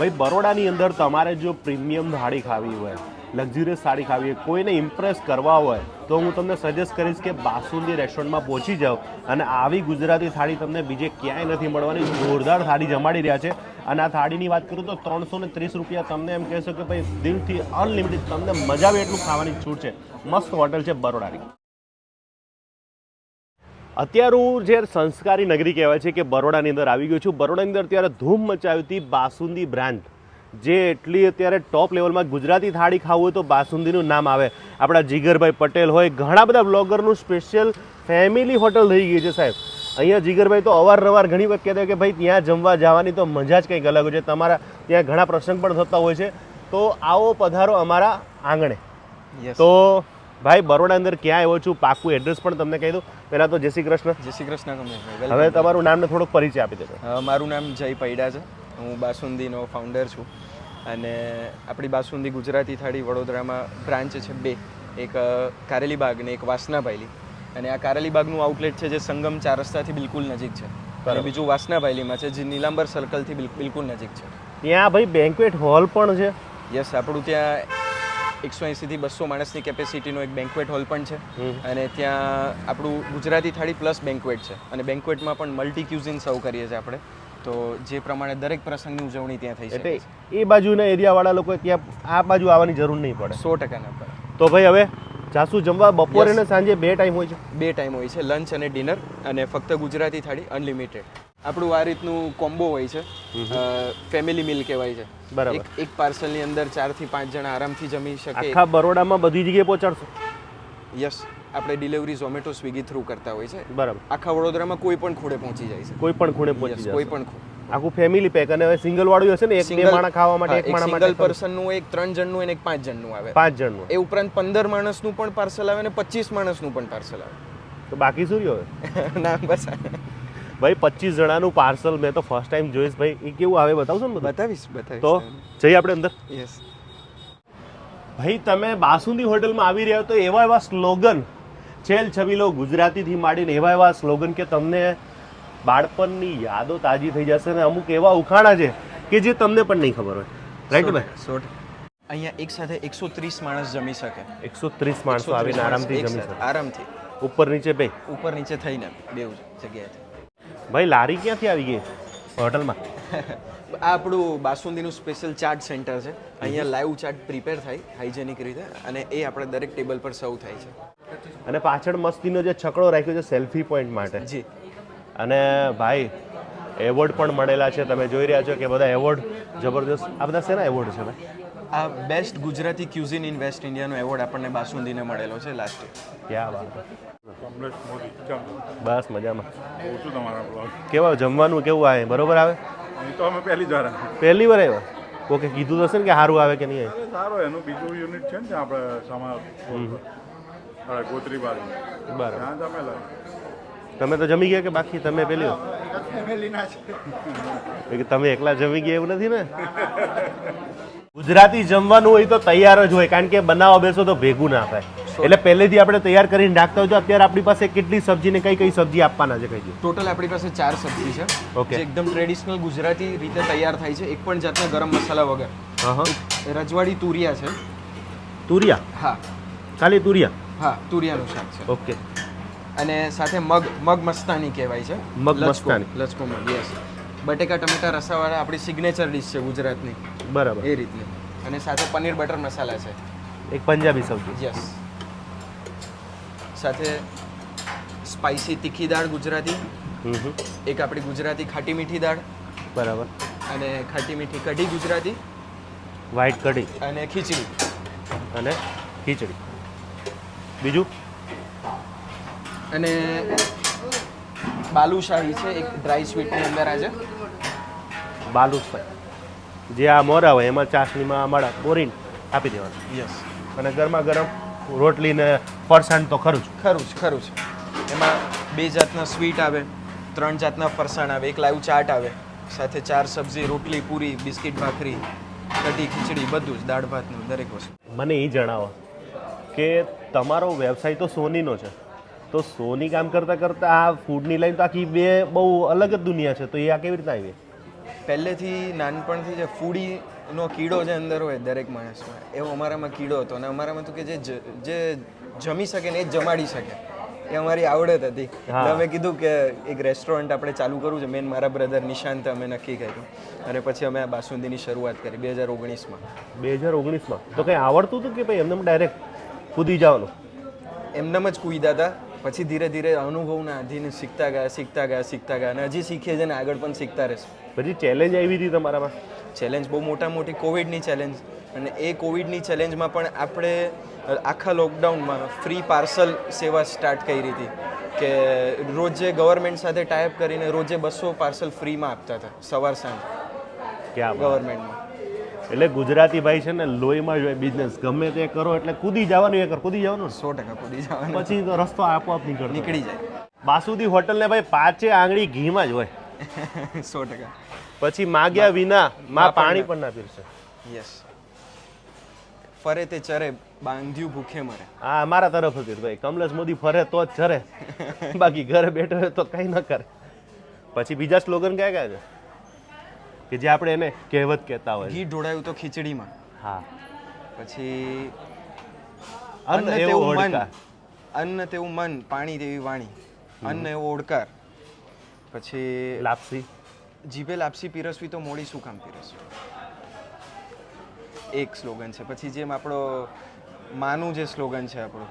ભાઈ, બરોડાની અંદર તમારે જો પ્રીમિયમ થાળી ખાવી હોય, લક્ઝુરિયસ સાડી ખાવી હોય, કોઈને ઇમ્પ્રેસ કરવા હોય, તો હું તમને સજેસ્ટ કરીશ કે બાસુંદી રેસ્ટોરન્ટમાં પહોંચી જાઓ અને આવી ગુજરાતી થાળી તમને બીજે ક્યાંય નથી મળવાની. જોરદાર થાળી જમાડી રહ્યા છે. અને આ થાળીની વાત કરું તો ત્રણસો ને ત્રીસ રૂપિયા તમને એમ કહેશો કે ભાઈ, દિલથી અનલિમિટેડ તમને મજા આવે એટલું ખાવાની છૂટ છે. મસ્ત હોટલ છે બરોડાની. અત્યારે હું જે સંસ્કારી નગરી કહેવાય છે કે બરોડાની અંદર આવી ગયો છું. બરોડાની અંદર અત્યારે ધૂમ મચાવી હતી બાસુંદી બ્રાન્ડ. જે એટલી અત્યારે ટોપ લેવલમાં ગુજરાતી થાળી ખાવું હોય તો બાસુંદીનું નામ આવે. આપણા જીગરભાઈ પટેલ હોય ઘણા બધા બ્લોગરનું સ્પેશિયલ ફેમિલી હોટલ થઈ ગઈ છે સાહેબ. અહીંયા જીગરભાઈ તો અવારનવાર ઘણી વખત કહેતા હોય કે ભાઈ ત્યાં જમવા જવાની તો મજા જ કંઈક અલગ હોય છે. તમારા ત્યાં ઘણા પ્રસંગ પણ થતા હોય છે. તો આવો પધારો અમારા આંગણે. તો ભાઈ બરોડા અંદર ક્યાં આવ્યો છું પાકું એડ્રેસ પણ તમને કહી દઉં. પહેલાં તો જય શ્રી કૃષ્ણ. જય શ્રી કૃષ્ણ કમલેશભાઈ હવે તમારું નામને થોડોક પરિચય આપી દેજો. મારું નામ જય પૈડા છે. હું બાસુંદીનો ફાઉન્ડર છું. અને આપણી બાસુંદી ગુજરાતી થાળી વડોદરામાં બ્રાન્ચ છે બે. એક કારેલીબાગ ને એક વાસનાભાઈલી અને આ કારેલીબાગનું આઉટલેટ છે જે સંગમ ચાર રસ્તાથી બિલકુલ નજીક છે. અને બીજું વાસનાભાઈલીમાં છે જે નીલાંબર સર્કલથી બિલકુલ નજીક છે. ત્યાં ભાઈ બેન્ક્વેટ હોલ પણ છે. યસ આપણું ત્યાં એકસો એંસીથી બસો માણસની કેપેસિટીનો એક બેન્કવેટ હોલ પણ છે. અને ત્યાં આપણું ગુજરાતી થાળી પ્લસ બેન્ક્વેટ છે. અને બેન્કવેટમાં પણ મલ્ટી ક્યુઝિન સર્વ કરીએ છીએ આપણે. તો જે પ્રમાણે દરેક પ્રસંગની ઉજવણી ત્યાં થઈ શકે એટલે એ બાજુના એરિયાવાળા લોકો ત્યાં આ બાજુ આવવાની જરૂર નહીં પડે. સો ટકાના પડે. તો ભાઈ હવે જાસુ જમવા બપોરે અને સાંજે બે ટાઈમ હોય છે. બે ટાઈમ હોય છે લંચ અને ડિનર અને ફક્ત ગુજરાતી થાળી અનલિમિટેડ આપણું આ રીતનું કોમ્બો હોય છે. ફેમિલી મિલ કહેવાય છે. બરાબર. એક પાર્સલ પાર્સલની અંદર ચારથી પાંચ જણા આરામથી જમી શકે. આખા બરોડામાં બધી જગ્યાએ પહોંચાડશો? યસ આપણે ડિલિવરી ઝોમેટો સ્વિગી થ્રુ કરતા હોય છે. બરાબર. આખા વડોદરામાં કોઈ પણ ખૂણે પહોંચી જાય છે. કોઈ પણ ખૂણે પહોંચી જાય કોઈ પણ આખું ફેમિલી પેક અને હવે સિંગલ વાળું હશે ને એક બે માણસ ખાવા માટે એક માણસ સિંગલ પર્સન પર્સનનું એક ત્રણ જણનું અને એક પાંચ જણનું આવે. પાંચ જણનું એ ઉપરાંત પંદર માણસનું પણ પાર્સલ આવે અને પચીસ માણસનું પણ પાર્સલ આવે. તો બાકી શું રહ્યું હવે? ના બસ. ભાઈ પચીસ જણાનું પાર્સલ મેં તો ફર્સ્ટ ટાઈમ જોઈશ ભાઈ. એ કેવું આવે બતાવશો ને બતાવીશ બતાવીશ તો જઈએ આપણે અંદર. યસ ભાઈ તમે બાસુંદી હોટલમાં આવી રહ્યા તો એવા એવા સ્લોગન છેલ છબીલો ગુજરાતીથી માંડીને એવા એવા સ્લોગન કે તમને બાળપણની યાદો તાજી થઈ જશે અને અમુક એવા ઉખાણા છે કે જે તમને પણ નહીં ખબર હોય. રાઈટ ભાઈ? સો અહીંયા એક સાથે એકસો ત્રીસ માણસ જમી શકે. એકસો ત્રીસ માણસો આવીને આરામથી જમી શકે. આરામથી. ઉપર નીચે બે ઉપર નીચે થઈને બે જગ્યાએથી. ભાઈ લારી ક્યાંથી આવી ગઈ? હોટલમાં. આ આપણું બાસુંદીનું સ્પેશિયલ ચાટ સેન્ટર છે. અહીંયા લાઈવ ચાટ પ્રિપેર થાય હાઇજેનિક રીતે અને એ આપણે દરેક ટેબલ પર સર્વ થાય છે. અને પાછળ મસ્તીનો જે છકડો રાખ્યો છે સેલ્ફી પોઈન્ટ માટે. જી. અને ભાઈ એવોર્ડ પણ મળેલા છે. તમે જોઈ રહ્યા છો કે બધા એવોર્ડ જબરદસ્ત આ બધા શેના એવોર્ડ છે ભાઈ? આ best Gujarati cuisine in west ઇન્ડિયાનો award આપણને બાસુંદીને મળેલો છે લાસ્ટ ક્યાં વાત. છે. બસ મજામાં. કેવા જમવાનું કેવું આવે બરોબર આવે? તો અમે પહેલી જ વાર પહેલી વાર આવ્યા? કોકે કીધું તો હશે ને કે સારું આવે કે નહીં? આવે અરે એનું બીજું યુનિટ છે ને આપણે સામા ગોત્રી બાજુ. બરાબર. તમે તો જમી ગયા કે બાકી તમે પેલી કે તમે એકલા જમી ગયા એવું નથી ને? ગુજરાતી જમવાનું હોય તો તૈયાર જ હોય કારણ કે બનાવો બેસો તો ભેગું ના થાય. એટલે પહેલેથી આપણે તૈયાર કરીને રાખતા હોય અત્યારે આપણી પાસે કેટલી સબ્જી ને કઈ કઈ સબ્જી આપવાના છે કઈ ટોટલ આપણી પાસે ચાર સબ્જી છે ઓકે એકદમ ટ્રેડિશનલ ગુજરાતી રીતે તૈયાર થાય છે. એક પણ જાતના ગરમ મસાલા વગર. હા હા. રજવાડી તુરિયા છે. તુરિયા? હા. ખાલી તુરિયા? હા તુરિયાનું શાક છે. ઓકે અને સાથે મગ મગ મસ્તાની કહેવાય છે. મગ મસ્તાની. લચકો મગ યસ બટેકા ટમેટા રસાવાળા આપણી સિગ્નેચર ડિશ છે ગુજરાતની. બરાબર. એ રીતની. અને સાથે પનીર બટર મસાલા છે. એક પંજાબી સબ્જી. યસ સાથે સ્પાઇસી તીખી દાળ ગુજરાતી. એક આપણી ગુજરાતી ખાટી મીઠી દાળ બરાબર. અને ખાટી મીઠી કઢી ગુજરાતી વ્હાઈટ કઢી. અને ખીચડી. અને ખીચડી. બીજું? અને બાલુશાહી છે એક ડ્રાય સ્વીટની અંદર આજે. બાલુશાહી જે આ મોરા હોય એમાં ચાસણીમાં અમારા બોરીન આપી દેવાનું. યસ અને ગરમા ગરમ રોટલી ને ફરસાણ તો ખરું જ. ખરું જ ખરું જ. એમાં બે જાતના સ્વીટ આવે ત્રણ જાતના ફરસાણ આવે એક લાઈવ ચાટ આવે સાથે ચાર સબ્જી રોટલી પૂરી બિસ્કિટ ભાખરી કઢી ખીચડી બધું જ દાળ ભાતનું દરેક વસ્તુ. મને એ જણાવો કે તમારો વ્યવસાય તો સોનીનો છે. તો સોની કામ કરતાં કરતાં આ ફૂડની લાઈન તો આખી બે બહુ અલગ જ દુનિયા છે. તો એ આ કેવી રીતે આવી? પહેલેથી નાનપણથી જે ફૂડીનો કીડો જે અંદર હોય દરેક માણસમાં એવો અમારામાં કીડો હતો અને અમારામાં તો કે જે જે જમી શકે ને એ જમાડી શકે. એ અમારી આવડત હતી. અમે કીધું કે એક રેસ્ટોરન્ટ આપણે ચાલુ કરવું છે. મેન મારા બ્રધર નિશાંત અમે નક્કી કર્યું. અને પછી અમે આ બાસુંદીની શરૂઆત કરી બે હજાર ઓગણીસમાં. બે હજાર ઓગણીસમાં. તો કંઈ આવડતું હતું કે ભાઈ એમને ડાયરેક્ટ કૂદી જવાનું? એમનેમ જ કૂદ્યા હતા. પછી ધીરે ધીરે અનુભવના આધીને શીખતા ગયા શીખતા ગયા શીખતા ગયા અને હજી શીખીએ છીએ ને આગળ પણ શીખતા રહેશું. પછી ચેલેન્જ આવી હતી તમારામાં? ચેલેન્જ બહુ મોટા મોટી કોવિડની ચેલેન્જ અને એ કોવિડની ચેલેન્જમાં પણ આપણે આખા લોકડાઉનમાં ફ્રી પાર્સલ સેવા સ્ટાર્ટ કરી હતી કે રોજે ગવર્મેન્ટ સાથે ટાઈપ કરીને રોજે બસો પાર્સલ ફ્રીમાં આપતા હતા સવાર સાંજ ગવર્મેન્ટમાં એટલે ગુજરાતી ભાઈ છે ને લોહીમાં જોઈએ બિઝનેસ ગમે તે કરો એટલે કૂદી જવાનું એ કર. કૂદી જવાનું? સો ટકા કૂદી જવાનું. પછી તો રસ્તો આપોઆપ નીકળતો. નીકળી જાય. બાસુદી હોટલ ને ભાઈ પાંચે આંગળી ઘીમાં જ હોય. સો ટકા. પછી માગ્યા વિના માં પાણી પણ ના પીરશે યસ ફરે તે ચરે બાંધ્યું ભૂખે મરે. હા અમારા તરફ હતી ભાઈ. કમલેશ મોદી ફરે તો જ ચરે. બાકી ઘરે બેઠો તો કંઈ ન કરે. પછી બીજા સ્લોગન કયા કયા છે? કે જે આપણે એને કહેવત કહેતા હોય ઘી ઢોળાયું તો ખીચડીમાં. હા. પછી અન્ન તેવું મન. અન્ન તેવું મન પાણી તેવી વાણી. અન્ન એવો ઓડકાર. પછી લાપસી. જીભે લાપસી પીરસવી તો મોડી શું કામ પીરસવી? એક સ્લોગન છે. પછી જેમ આપણો માનું જે સ્લોગન છે આપણું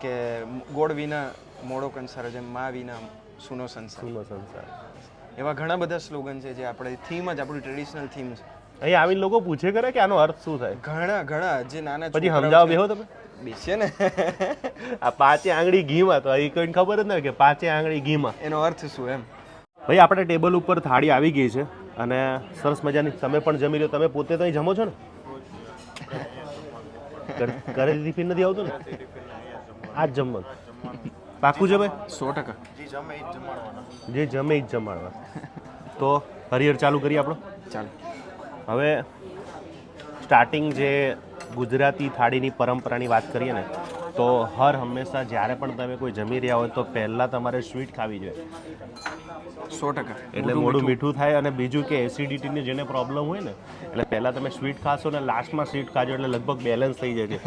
કે ગોળ વિના મોડો કંસાર જેમ મા વિના સુનો સંસાર. સુનો સંસાર. એવા ઘણા બધા સ્લોગન છે જે આપણે થીમ જ આપણું ટ્રેડિશનલ થીમ છે. અહીં આવીને લોકો પૂછે કરે કે આનો અર્થ શું થાય? ઘણા ઘણા જે નાના પછી સમજાવો બેહો તમે. બેસીએ ને. આ પાંચે આંગળી ઘીમાં તો અહીં કોઈને ખબર જ ન કે પાંચે આંગળી ઘીમાં. એનો અર્થ શું એમ? ભાઈ આપણે ટેબલ ઉપર થાળી આવી ગઈ છે અને સરસ મજાની તમે પણ જમી રહ્યો તમે પોતે તો જમો છો ને? ઘરે ટિફિન નથી આવતું ને? આ જ જમવાનું. પાકું છે ભાઈ સો ટકા. જે જમે એ જ જમાડવા. તો હરિહર ચાલુ કરીએ આપણો? ચાલો. હવે સ્ટાર્ટિંગ જે ગુજરાતી થાળીની પરંપરાની વાત કરીએ ને તો હર હંમેશા જ્યારે પણ તમે કોઈ જમી રહ્યા હોય તો પહેલાં તમારે સ્વીટ ખાવી જોઈએ. સો ટકા. એટલે મોડું મીઠું. થાય અને બીજું કે એસિડિટીની જેને પ્રોબ્લેમ હોય ને એટલે પહેલાં તમે સ્વીટ ખાશો ને લાસ્ટમાં સ્વીટ ખાજો એટલે લગભગ બેલેન્સ થઈ જાય છે.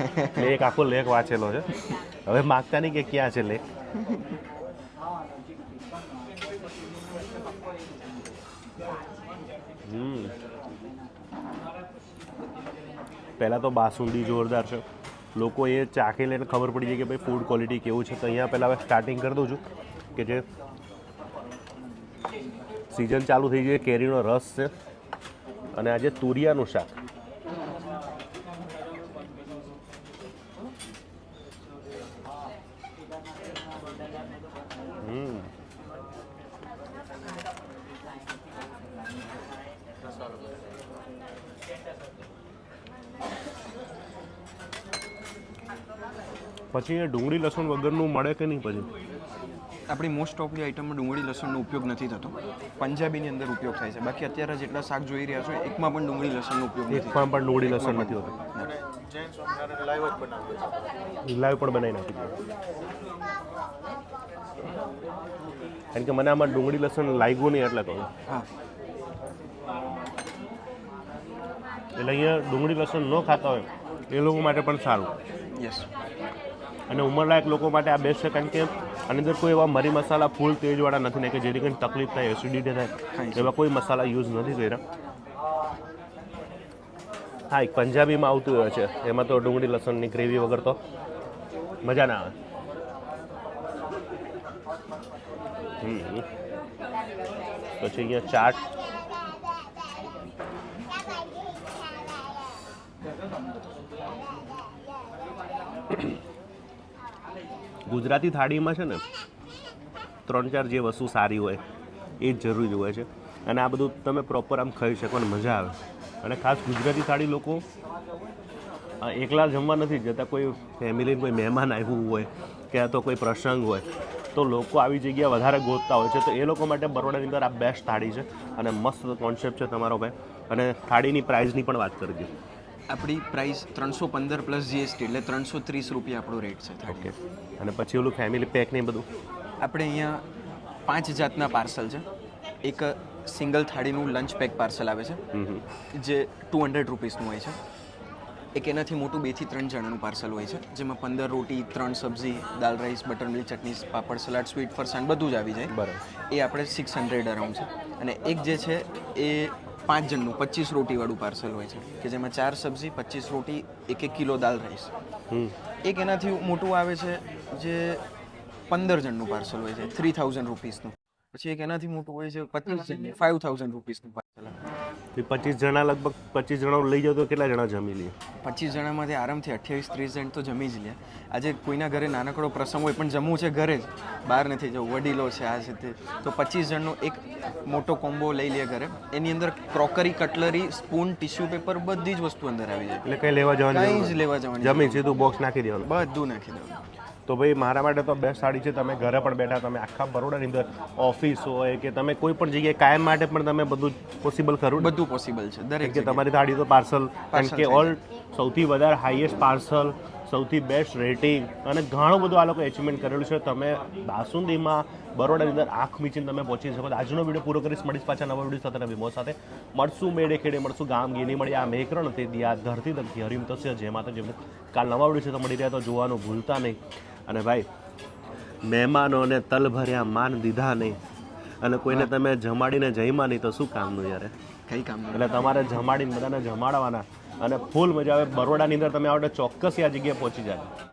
એક આખો લેખ વાંચેલો છે. હવે માગતા નહીં કે ક્યાં છે લેખ હમ. પહેલાં તો બાસુંદી જોરદાર છે. લોકો એ ચાખી લઈને ખબર પડી જાય કે ભાઈ ફૂડ ક્વોલિટી કેવું છે, તો અહીંયા પહેલાં હવે સ્ટાર્ટિંગ કરી દઉં છું કે જે સિઝન ચાલુ થઈ ગઈ કેરીનો રસ છે. અને આજે તુરિયાનું શાક. પછી એ ડુંગળી લસણ વગરનું મળે કે નહીં પછી? આપણી મોસ્ટ ઓફલી આઇટમમાં ડુંગળી લસણનો ઉપયોગ નથી થતો. પંજાબીની અંદર ઉપયોગ થાય છે. બાકી અત્યારે જેટલા શાક જોઈ રહ્યા છો એકમાં પણ ડુંગળી લસણનો ઉપયોગ એક નથી પણ પણ ડુંગળી લસણ નથી હોતો. લાઈવ પણ બનાવી નાખી કારણ કે મને આમાં ડુંગળી લસણ લાગ્યું નહીં એટલે કહું. હા. એટલે અહીંયા ડુંગળી લસણ ન ખાતા હોય એ લોકો માટે પણ સારું. યસ અને ઉંમરલાયક લોકો માટે આ બેસ્ટ છે કારણ કે આની અંદર કોઈ એવા મરી મસાલા ફૂલ તેજવાળા નથી ને કે જેથી કરીને તકલીફ થાય એસિડિટી થાય એવા કોઈ મસાલા યુઝ નથી કર્યા. હા એક પંજાબીમાં આવતું હોય છે. એમાં તો ડુંગળી લસણની ગ્રેવી વગર તો મજા ના આવે. પછી અહીંયા ચાટ. ગુજરાતી થાળીમાં છે ને, ત્રણ ચાર જે વસ્તુ સારી હોય, એ જ જરૂરી હોય છે. અને આ બધું તમે પ્રોપર આમ ખાઈ શકો ને મજા આવે. અને ખાસ ગુજરાતી થાળી લોકો એકલા જમવા નથી જતા, કોઈ ફેમિલી કોઈ મહેમાન આવ્યું હોય, કે તો કોઈ પ્રસંગ હોય, તો લોકો આવી જગ્યા વધારે ગોતતા હોય છે. તો એ લોકો માટે બરોડાની અંદર આ બેસ્ટ થાળી છે. અને મસ્ત કોન્સેપ્ટ છે તમારો ભાઈ. અને થાળીની પ્રાઇઝની પણ વાત કરી દીધી આપણી પ્રાઇસ ત્રણસો પંદર પ્લસ જીએસટી એટલે ત્રણસો ત્રીસ રૂપિયા આપણો રેટ છે. ઓકે અને પછી ઓલું ફેમિલી પેક ને બધું? આપણે અહીંયા પાંચ જાતના પાર્સલ છે. એક સિંગલ થાળીનું લંચ પેક પાર્સલ આવે છે. જે ટુ હંડ્રેડ રૂપીસનું હોય છે. એક એનાથી મોટું બેથી ત્રણ જણાનું પાર્સલ હોય છે જેમાં પંદર રોટી ત્રણ સબ્જી દાલ rice butter milk chutney papad salad sweet ફરસાણ બધું જ આવી જાય. બરાબર. એ આપણે સિક્સ હંડ્રેડ અરાઉન્ડ છે. અને એક જે છે એ પાંચ જણનું પચીસ રોટીવાળું પાર્સલ હોય છે કે જેમાં ચાર સબ્જી પચીસ રોટી એક એક કિલો દાલ રાઈસ એક એનાથી મોટું આવે છે જે પંદર જણનું પાર્સલ હોય છે થ્રી થાઉઝન્ડ રૂપીસનું પછી એક એનાથી મોટું હોય છે પચીસ જણનું ફાઇવ થાઉઝન્ડ રૂપીસનું પચીસ જણા લગભગ પચીસ જણા લઈ જાઓ તો કેટલા જણા જમી લે? પચીસ જણામાંથી આરામથી અઠ્યાવીસ ત્રીસ જણ તો જમી જ લે. આજે કોઈના ઘરે નાનકડો પ્રસંગ હોય પણ જમવું છે ઘરે જ. બહાર નથી જવું વડીલો છે આ છે તે. તો પચીસ જણનો એક મોટો કોમ્બો લઈ લે ઘરે. એની અંદર crockery cutlery spoon tissue paper બધી જ વસ્તુ અંદર આવી જાય. એટલે કંઈ લેવા જવાની કંઈ જ લેવા જવાની. જમી સીધું બોક્સ નાખી દેવાનું. બધું નાખી દેવાનું. તો ભાઈ મારા માટે તો બેસ્ટ સાડી છે તમે ઘરે પણ બેઠા તમે આખા બરોડાની અંદર ઓફિસ હોય કે તમે કોઈ પણ જગ્યાએ કાયમ માટે પણ તમે બધું પોસિબલ ખરું બધું પોસિબલ છે દરેક કે તમારી સાડી તો પાર્સલ કારણ કે ઓલ સૌથી વધારે હાઈએસ્ટ પાર્સલ સૌથી બેસ્ટ રેટિંગ અને ઘણું બધું આ લોકો એચિવમેન્ટ કરેલું છે. તમે બાસુંદીમાં બરોડાની અંદર આંખ મીચીને તમે પહોંચી શકો. આજનો વીડિયો પૂરો કરીશ. મળીશ પાછા નવા વીડિયો સાથે વિમો સાથે. મળશું મેળે ખેડે મળશું ગામ ગીની. મળી આ મેકરણ તે દિયા ધરતી તમથી હરિમ તસ્ય જે માતા જેમને કાલ નવા વીડિયો છે તો મળી રહ્યા તો જોવાનું ભૂલતા નહીં. અને ભાઈ મહેમાનોને તલભર્યા માન દીધા નહીં. અને કોઈને તમે જમાડીને જઈમાં નહીં તો શું કામનું યાર કઈ કામ એટલે તમારે જમાડીને બધાને જમાડવાના. અને ફૂલ મજા આવે બરોડાની અંદર તમે આવડે ચોક્કસ આ જગ્યાએ પહોંચી જાય